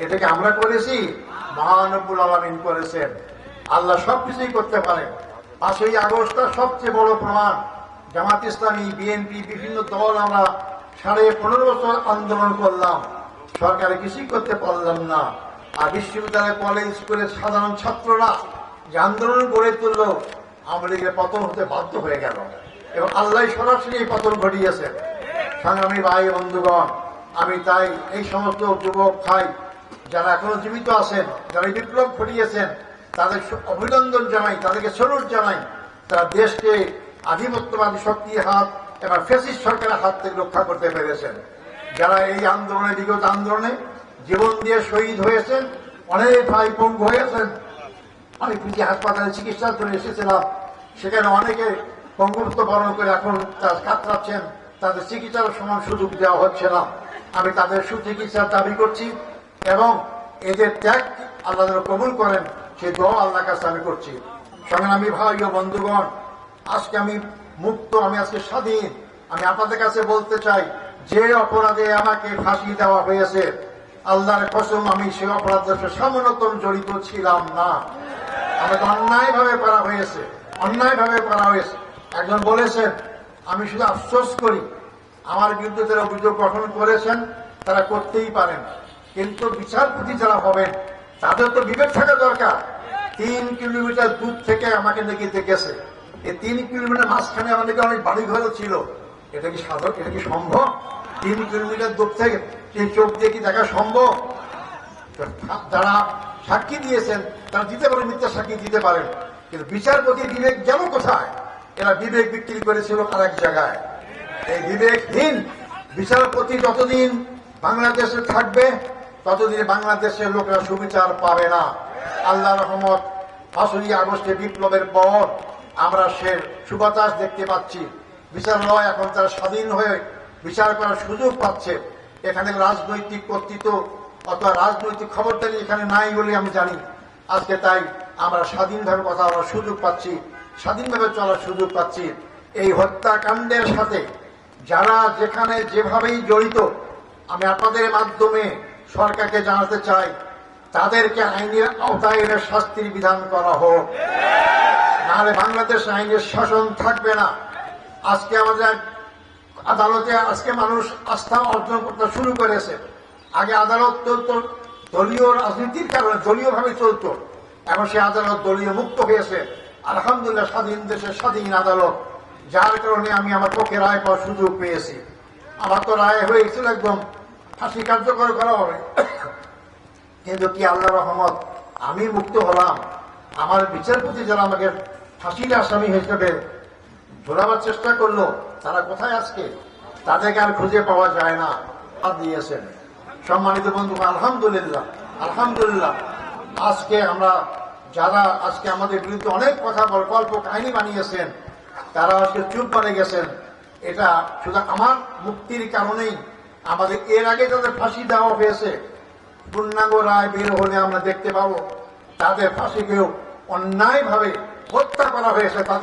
এটাকে আমরা করেছি? মহানবুল আলমিন করেছেন। আল্লাহ সবকিছুই করতে পারেন। পাঁচই আগস্টটা সবচেয়ে বড় প্রমাণ। জামাত ইসলামী, বিএনপি, বিভিন্ন দল আমরা সাড়ে পনেরো বছর আন্দোলন করলাম। সরকারে কিছুই করতে পারলাম না। আর বিশ্ববিদ্যালয়, কলেজ, স্কুলের সাধারণ ছাত্ররা যে আন্দোলন গড়ে তুলল লীগের পতন হতে বাধ্য হয়ে গেল। এবং আল্লাহ সরাসরি এই পতন ঘটিয়েছেন। সংগ্রামী ভাই বন্ধুগণ, আমি তাই এই সমস্ত যুবক, ভাই যারা এখনও জীবিত আছেন, যারা বিপ্লব ঘটিয়েছেন, তাদের অভিনন্দন জানাই, তাদেরকে স্বরূপ জানাই। তারা দেশকে আধিপত্যবাদী শক্তির হাত এবং ফেসিস সরকারের হাত থেকে রক্ষা করতে পেরেছেন। যারা এই আন্দোলনে, বিগত আন্দোলনে জীবন দিয়ে শহীদ হয়েছেন, অনেক ভাই পঙ্গু হয়েছেন আমি পিজি হাসপাতালে চিকিৎসার জন্য এসেছিলাম, সেখানে অনেকে পঙ্গুত্ব বরণ করে এখন তার কাতরাচ্ছেন, তাদের চিকিৎসার সমান সুযোগ দেওয়া হচ্ছে না। আমি তাদের সুচিকিৎসার দাবি করছি এবং এদের ত্যাগ আল্লাহ কবুল করেন সেই দোয়া আল্লাহ কাছে আমি করছি। সংগ্রামী ভাই ও বন্ধুগণ, আজকে আমি মুক্ত, আমি আজকে স্বাধীন। আমি আপনাদের কাছে বলতে চাই, যে অপরাধে আমাকে ফাঁসি দেওয়া হয়েছে, আল্লাহর কসম আমি সে অপরাধের সাথে সামান্যতম জড়িত ছিলাম না। আমাকে অন্যায় ভাবে করা হয়েছে অন্যায় ভাবে করা হয়েছে। একজন বলেছেন, আমি শুধু আফসোস করি, আমার বিরুদ্ধে যারা অভিযোগ গঠন করেছেন, তারা করতেই পারেন। কিন্তু বিচারপতি যারা হবেন, তাদের তো বিবেক থাকা দরকার। তিন কিলোমিটার দূর থেকে আমাকে নাকি দেখেছে। এই তিন কিলোমিটার মাঝখানে আমাদের অনেক বাড়ি ঘরও ছিল। এটা কি সাধক? এটা কি সম্ভব? তিন কিলোমিটার দূর থেকে এই চোখ দিয়ে কি দেখা সম্ভব? যারা সাক্ষী দিয়েছেন, তারা দিতে পারেন, মিথ্যা সাক্ষী দিতে পারেন। কিন্তু বিচারপতি বিবেক গেল কোথায়? এরা বিবেক বিক্রি করেছিল আর এক জায়গায়। এই বিবেকহীন বিচারপতি যতদিন বাংলাদেশে থাকবে ততদিন বাংলাদেশের লোকেরা সুবিচার পাবে না। আল্লাহ রহমত পাঁচই আগস্টে বিপ্লবের পর আমরা সে সুবাতাস দেখতে পাচ্ছি। বিচার বিচারালয় এখন তারা স্বাধীন হয়ে বিচার করার সুযোগ পাচ্ছে। এখানে রাজনৈতিক কর্তৃত্ব অথবা রাজনৈতিক খবরদারি এখানে নাই বলে আমি জানি। আজকে তাই আমরা স্বাধীনভাবে কথা বলার সুযোগ পাচ্ছি, স্বাধীনভাবে চলার সুযোগ পাচ্ছি। এই হত্যাকাণ্ডের সাথে যারা যেখানে যেভাবেই জড়িত, আমি আপনাদের মাধ্যমে সরকারকে জানাতে চাই, তাদেরকে আইনের আওতায় শাস্তির বিধান করা হোক। নাহলে বাংলাদেশ আইনের শাসন থাকবে না। আজকে আমাদের আদালতে আজকে মানুষ আস্থা অর্জন করতে শুরু করেছে। আগে আদালত চলতো, দলীয় রাজনীতির কারণে দলীয় ভাবে চলতো। এখন সে আদালত দলীয় মুক্ত হয়েছে। আলহামদুলিল্লাহ, স্বাধীন দেশের স্বাধীন আদালত। যার কারণে আমি আমার পক্ষে রায় পাওয়ার সুযোগ পেয়েছি। আমার তো রায় হয়ে গেছিল একদম ফাঁসি কার্যকর করা হবে। কিন্তু কি আল্লাহ রহমত, আমি মুক্ত হলাম। আমার বিচারপতি যারা আমাকে ফাঁসির আসামি হিসেবে ধরাবার চেষ্টা করল, তারা কোথায় আজকে? তাদেরকে আর খুঁজে পাওয়া যায় না। দিয়েছেন। সম্মানিত বন্ধু আলহামদুলিল্লাহ আলহামদুলিল্লাহ। আজকে আমরা যারা আজকে আমাদের বিরুদ্ধে অনেক কথা গল্প কাহিনী বানিয়েছেন তারা আজকে চুপ করে গেছেন। এটা শুধু আমার মুক্তির কারণেই আমাদের এর আগে যাদের ফাঁসি দেওয়া হয়েছে, পূর্ণাঙ্গ রায় বের হলে আমরা দেখতে পাবো, তাদের ফাঁসিকেও অন্যায়ভাবে হত্যা করা হয়েছে, তাদের